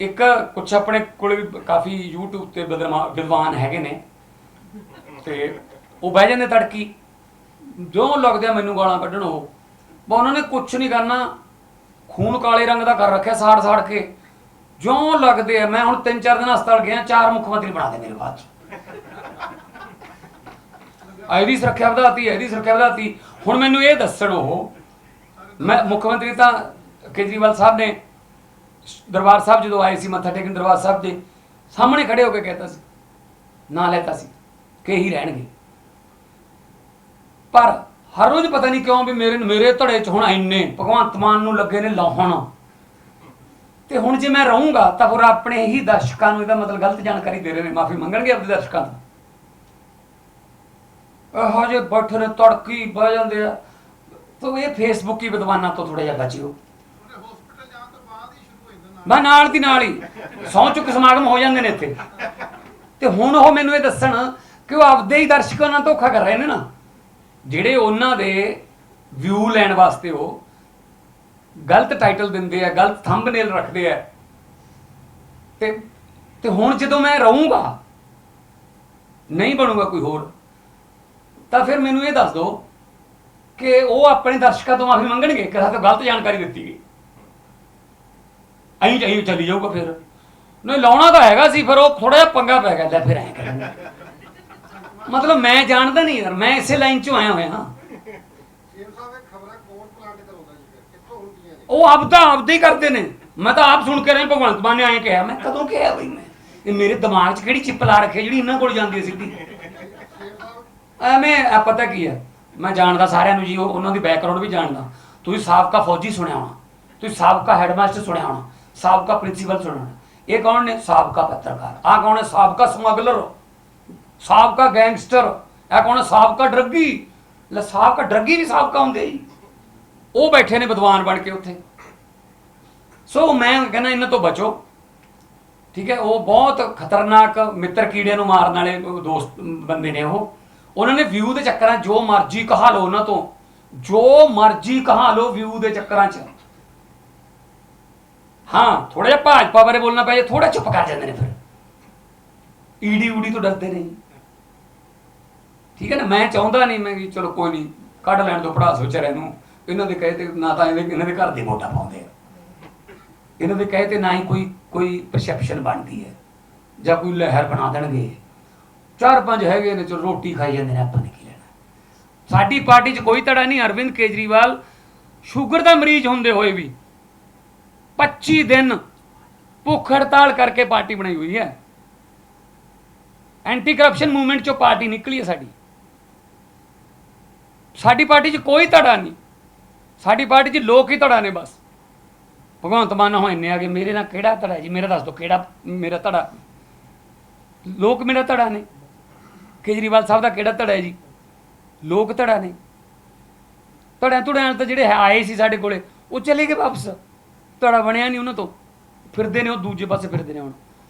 ਇੱਕ ਕੁਛ ਆਪਣੇ ਕੋਲ ਵੀ ਕਾਫੀ YouTube ਤੇ ਵਿਦਵਾਨ ਵਿਦਵਾਨ ਹੈਗੇ ਨੇ। ਤੇ ਉਹ ਬਹਿ ਜਾਂਦੇ ਤੜਕੀ। ਜੋ ਲੱਗਦੇ ਆ ਮੈਨੂੰ ਗਾਲਾਂ ਕੱਢਣ ਉਹ ਬਾ ਉਹਨਾਂ ਨੇ ਕੁਛ ਨਹੀਂ ਕਰਨਾ। ਖੂਨ ਕਾਲੇ ਰੰਗ ਦਾ ਕਰ ਰੱਖਿਆ ਸਾੜ ਸਾੜ ਕੇ। ਜੋ ਲੱਗਦੇ ਆ, ਮੈਂ ਹੁਣ ਤਿੰਨ ਚਾਰ ਦਿਨ ਹਸਪਤਾਲ ਗਿਆ, ਚਾਰ ਮੁੱਖ ਮੰਤਰੀ ਬਣਾ ਦੇ ਮੇਰੇ ਬਾਅਦ ਚ। ਇਹਦੀ ਸੁਰੱਖਿਆ ਵਧਾਤੀ, ਇਹਦੀ ਸੁਰੱਖਿਆ ਵਧਾਤੀ। ਹੁਣ ਮੈਨੂੰ ਇਹ ਦੱਸਣ ਉਹ, ਮੈਂ ਮੁੱਖ ਮੰਤਰੀ ਤਾਂ ਕੇਜਰੀਵਾਲ ਸਾਹਿਬ ਨੇ ਦਰਬਾਰ ਸਾਹਿਬ ਜਦੋਂ ਆਏ ਸੀ, ਮੱਥਾ ਟੇਕਣ ਦਰਬਾਰ ਸਾਹਿਬ ਦੇ, ਸਾਹਮਣੇ ਖੜੇ ਹੋ ਕੇ ਕਹਿਤਾ ਸੀ, ਨਾਂ ਲੈਤਾ ਸੀ, ਕਿ ਹੀ ਰਹਿਣਗੇ। ਪਰ ਹਰ ਰੋਜ਼ ਪਤਾ ਨਹੀਂ ਕਿਉਂ ਵੀ ਮੇਰੇ ਮੇਰੇ ਧੜੇ ਚ ਹੁਣ ਇੰਨੇ, ਭਗਵੰਤ ਮਾਨ ਨੂੰ ਲੱਗੇ ਨੇ ਲਾਹਣ। ਤੇ ਹੁਣ ਜੇ ਮੈਂ ਰਹੂੰਗਾ, ਤਾਂ ਫਿਰ ਆਪਣੇ ਹੀ ਦਰਸ਼ਕਾਂ ਨੂੰ ਇਹਦਾ ਮਤਲਬ ਗਲਤ ਜਾਣਕਾਰੀ ਦੇ ਰਹੇ ਨੇ, ਮਾਫੀ ਮੰਗਣਗੇ ਆਪਣੇ ਦਰਸ਼ਕਾਂ ਤੋਂ। ਇਹੋ ਜਿਹੇ ਬੈਠੇ ਨੇ ਤੜਕੀ ਬਹਿ ਜਾਂਦੇ ਆ। ਤੋ ਇਹ ਫੇਸਬੁੱਕ ਹੀ ਵਿਦਵਾਨਾਂ ਤੋਂ ਥੋੜਾ ਜਿਹਾ ਬਚਿਓ ਹਸਪੀਟਲ ਜਾਣ ਤੋਂ ਬਾਅਦ ਹੀ ਸ਼ੁਰੂ ਹੋ ਜਾਂਦਾ ਮੈਂ ਨਾਲ ਦੀ ਨਾਲ ਹੀ ਸੌ ਚੁੱਕ ਸਮਾਗਮ ਹੋ ਜਾਂਦੇ ਨੇ ਇੱਥੇ। ਤੇ ਹੁਣ ਉਹ ਮੈਨੂੰ ਇਹ ਦੱਸਣ ਕਿ ਉਹ ਆਪਦੇ ਹੀ ਦਰਸ਼ਕਾਂ ਨਾਲ ਧੋਖਾ ਕਰ ਰਹੇ ਨੇ ਨਾ। ਜਿਹੜੇ ਉਹਨਾਂ ਦੇ ਵਿਊ ਲੈਣ ਵਾਸਤੇ ਉਹ ਗਲਤ ਟਾਈਟਲ ਦਿੰਦੇ ਆ, ਗਲਤ ਥੰਬਨੇਲ ਰੱਖਦੇ ਆ। ਤੇ ਤੇ ਹੁਣ ਜਦੋਂ ਮੈਂ ਰਹੂੰਗਾ, ਨਹੀਂ ਬਣੂਗਾ ਕੋਈ ਹੋਰ, ਤਾਂ ਫਿਰ ਮੈਨੂੰ ਇਹ ਦੱਸ ਦਿਓ ਕਿ ਉਹ ਆਪਣੇ ਦਰਸ਼ਕਾਂ ਤੋਂ ਮਾਫੀ ਮੰਗਣਗੇ ਕਿ ਸਾਡੇ ਗਲਤ ਜਾਣਕਾਰੀ ਦਿੱਤੀ ਗਈ। ਅਹੀਂ ਅਹੀਂ ਚੱਲੀ ਜਾਊਗਾ ਫਿਰ। ਨਹੀਂ, ਲਾਉਣਾ ਤਾਂ ਹੈਗਾ ਸੀ, ਫਿਰ ਉਹ ਥੋੜਾ ਜਿਹਾ ਪੰਗਾ ਪੈ ਗਿਆ। ਲੈ ਫਿਰ ਐਂ ਕਰਾਂਗੇ। ਮਤਲਬ ਮੈਂ ਜਾਣਦਾ ਨਹੀਂ ਯਾਰ, ਮੈਂ ਇਸੇ ਲਾਈਨ 'ਚੋਂ ਆਇਆ ਹੋਇਆ। ਹਾਂ ਉਹ ਆਪ ਤਾਂ ਆਪਦੇ ਹੀ ਕਰਦੇ ਨੇ। ਮੈਂ ਤਾਂ ਆਪ ਸੁਣ ਕੇ ਰਿਹਾ ਭਗਵੰਤ ਮਾਨ ਨੇ ਐਂ ਕਿਹਾ, ਮੈਂ ਕਦੋਂ ਕਿਹਾ ਬਈ ਮੈਂ? ਇਹ ਮੇਰੇ ਦਿਮਾਗ 'ਚ ਕਿਹੜੀ ਚਿੱਪ ਲਾ ਰੱਖੀ ਜਿਹੜੀ ਇਹਨਾਂ ਕੋਲ ਜਾਂਦੀ ਹੈ ਸਿੱਧੀ? ਐਵੇਂ, ਆ ਪਤਾ ਕੀ ਹੈ? ਮੈਂ ਜਾਣਦਾ ਸਾਰਿਆਂ ਨੂੰ ਜੀ ਉਹਨਾਂ ਦੀ ਬੈਕਗ੍ਰਾਉਂਡ ਵੀ ਜਾਣਦਾ। ਤੁਸੀਂ ਸਾਬਕਾ ਫੌਜੀ ਸੁਣਿਆ ਹੋਣਾ। ਤੁਸੀਂ ਸਾਬਕਾ ਹੈਡਮਾਸਟਰ ਸੁਣਿਆ ਹੋਣਾ। ਸਾਬਕਾ ਪ੍ਰਿੰਸੀਪਲ ਸੁਣਨ ਇਹ ਕੌਣ ਨੇ? ਸਾਬਕਾ ਪੱਤਰਕਾਰ। ਆ ਕੌਣ ਹੈ? ਸਾਬਕਾ ਸਮਗਲਰ। ਸਾਬਕਾ ਗੈਂਗਸਟਰ। ਇਹ ਕੌਣ ਹੈ? ਸਾਬਕਾ ਡਰੱਗੀ। ਲੈ, ਸਾਬਕਾ ਡਰੱਗੀ ਵੀ ਸਾਬਕਾ ਹੁੰਦੇ ਜੀ। ਉਹ ਬੈਠੇ ਨੇ ਵਿਦਵਾਨ ਬਣ ਕੇ ਉੱਥੇ। ਸੋ ਮੈਂ ਕਹਿੰਦਾ ਇਹਨਾਂ ਤੋਂ ਬਚੋ। ਠੀਕ ਹੈ? ਉਹ ਬਹੁਤ ਖਤਰਨਾਕ ਮਿੱਤਰ ਕੀੜੇ ਨੂੰ ਮਾਰਨ ਵਾਲੇ ਦੋਸਤ ਬੰਦੇ ਨੇ ਉਹ। ਉਹਨਾਂ ਨੇ ਵਿਊ ਦੇ ਚੱਕਰਾਂ 'ਚ ਜੋ ਮਰਜ਼ੀ ਕਹਾ ਲਓ ਉਹਨਾਂ ਤੋਂ। ਜੋ ਮਰਜ਼ੀ ਕਹਾ ਲਓ ਵਿਊ ਦੇ ਚੱਕਰਾਂ 'ਚ। ਹਾਂ ਥੋੜਾ ਜਿਹਾ ਭਾਜਪਾ ਬਾਰੇ ਬੋਲਣਾ ਪਏ ਥੋੜਾ ਚੁੱਪ ਕਰ ਜਾਂਦੇ ਨੇ ਫਿਰ। ਈਡੀ ਊਡੀ ਤੋਂ ਡਰਦੇ ਨੇ ਠੀਕ ਹੈ ਨਾ, ਮੈਂ ਚਾਹੁੰਦਾ ਨਹੀਂ ਮੈਂ ਕਿ ਚਲੋ ਕੋਈ ਨਹੀਂ, ਕੱਢ ਲੈਣ ਦੋ ਪੜਾਸ ਵਿਚਾਰਿਆਂ ਨੂੰ ਇਹਨਾਂ ਦੇ ਕਹੇ ਤੇ ਨਾ ਤਾਂ ਇਹਦੇ- ਇਹਨਾਂ ਦੇ ਘਰ ਦੇ ਵੋਟਾਂ ਪਾਉਂਦੇ ਆ। ਇਹਨਾਂ ਦੇ ਕਹੇ ਤੇ ਨਾ ਹੀ ਕੋਈ ਕੋਈ ਪਰਸੈਪਸ਼ਨ ਬਣਦੀ ਹੈ। ਜਾਂ ਕੋਈ ਲਹਿਰ ਬਣਾ ਦੇਣਗੇ। ਚਾਰ ਪੰਜ ਹੈਗੇ ਨੇ, ਚਲੋ ਰੋਟੀ ਖਾਈ ਜਾਂਦੇ ਨੇ, ਆਪਾਂ ਨੇ ਕੀ ਲੈਣਾ। ਸਾਡੀ ਪਾਰਟੀ 'ਚ ਕੋਈ ਧੜਾ ਨਹੀਂ, ਅਰਵਿੰਦ ਕੇਜਰੀਵਾਲ ਸ਼ੂਗਰ ਦਾ ਮਰੀਜ਼ ਹੁੰਦੇ ਹੋਏ ਵੀ। 25 ਦਿਨ ਭੁੱਖ ਹੜਤਾਲ ਕਰਕੇ ਪਾਰਟੀ ਬਣਾਈ ਹੋਈ ਹੈ। ਐਂਟੀ ਕਰਪਸ਼ਨ ਮੂਵਮੈਂਟ ਚੋਂ ਪਾਰਟੀ ਨਿਕਲੀ ਹੈ ਸਾਡੀ। ਸਾਡੀ ਪਾਰਟੀ 'ਚ ਕੋਈ ਧੜਾ ਨਹੀਂ। ਸਾਡੀ ਪਾਰਟੀ 'ਚ ਲੋਕ ਹੀ ਧੜਾ ਨੇ ਬਸ। ਭਗਵੰਤ ਮਾਨ ਹੋ ਇੰਨੇ ਆ ਕਿ ਮੇਰੇ ਨਾਲ ਕਿਹੜਾ ਧੜਾ ਜੀ? ਮੇਰਾ ਦੱਸ ਦਿਓ, ਕਿਹੜਾ ਮੇਰਾ ਧੜਾ? ਲੋਕ ਮੇਰਾ ਧੜਾ ਨੇ। ਕੇਜਰੀਵਾਲ ਸਾਹਿਬ ਦਾ ਕਿਹੜਾ ਧੜਾ ਹੈ ਜੀ? ਲੋਕ ਧੜਾ ਨੇ। ਧੜਿਆਂ ਧੜਿਆਂ ਤਾਂ ਜਿਹੜੇ ਹੈ- ਆਏ ਸੀ ਸਾਡੇ ਕੋਲੇ, ਉਹ ਚਲੇ ਗਏ ਵਾਪਸ। ਧੜਾ ਬਣਿਆ ਨਹੀਂ ਉਹਨਾਂ ਤੋਂ। ਫਿਰਦੇ ਨੇ ਉਹ ਦੂਜੇ ਪਾਸੇ ਫਿਰਦੇ ਨੇ ਹੁਣ।